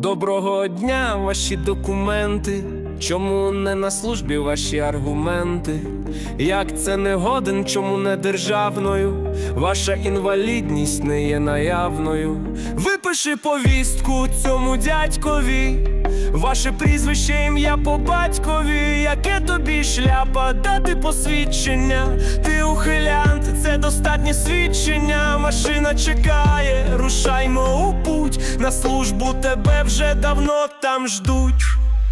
Доброго дня, ваші документи. Чому не на службі ваші аргументи? Як це не годен, чому не державною? Ваша інвалідність не є наявною. Випиши повістку цьому дядькові. Ваше прізвище, ім'я по батькові, яке тобі шляпа, дати посвідчення. Ти ухилянт, це достатнє свідчення. Машина чекає, рушаймо у путь. На службу тебе вже давно там ждуть.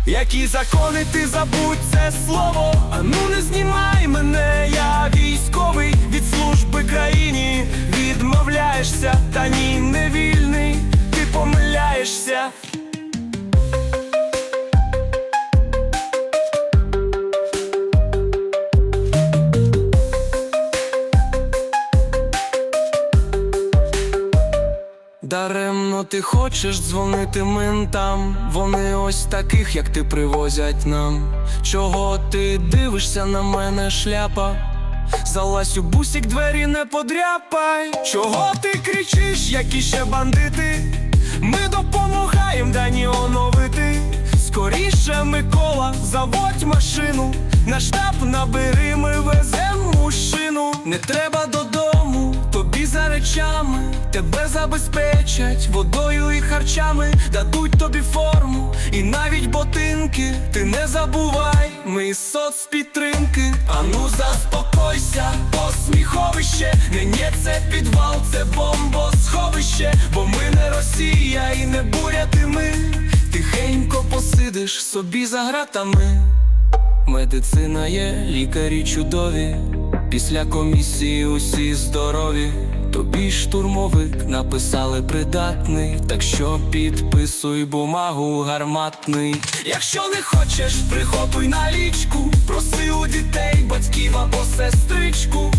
Які закони ти забудь це слово, а ну не Даремно ти хочеш дзвонити ментам, вони ось таких, як ти привозять нам. Чого ти дивишся на мене, шляпа? Залазь у бусік, двері не подряпай. Чого ти кричиш, які ще бандити? Ми допомагаєм дані оновити. Скоріше, Микола, заводь машину. На штаб набери, ми везем мужчину. Не треба додому, тобі. Тебе забезпечать водою і харчами, дадуть тобі форму і навіть ботинки. Ти не забувай, ми із соцпідтримки. Ану заспокойся, посміховище. Не ні, це підвал, це бомбосховище, бо ми не Росія і не буряти ми. Тихенько посидиш собі за гратами. Медицина є, лікарі чудові. Після комісії усі здорові. Тобі штурмовик написали придатний, так що підписуй бумагу гарматний. Якщо не хочеш, прихопуй налічку, проси у дітей, батьків або сестричку.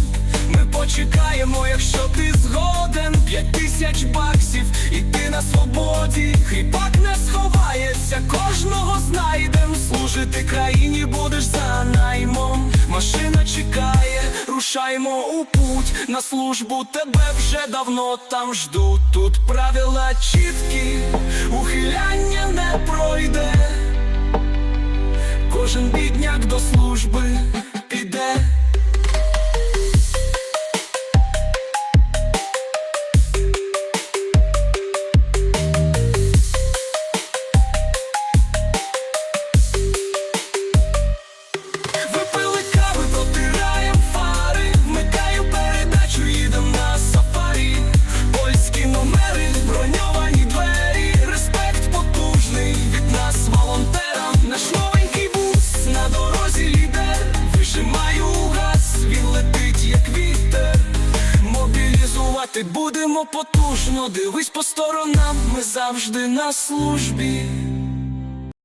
Ми почекаємо, якщо ти згоден, п'ять тисяч баксів, і ти на свободі. Хріпак не сховається, кожного знайдем. Служити країні будеш за чекає, у путь. На службу тебе вже давно там ждуть. Тут правила чіткі, ухиляння не пройде. Мобілізувати будемо потужно, дивись по сторонам, ми завжди на службі.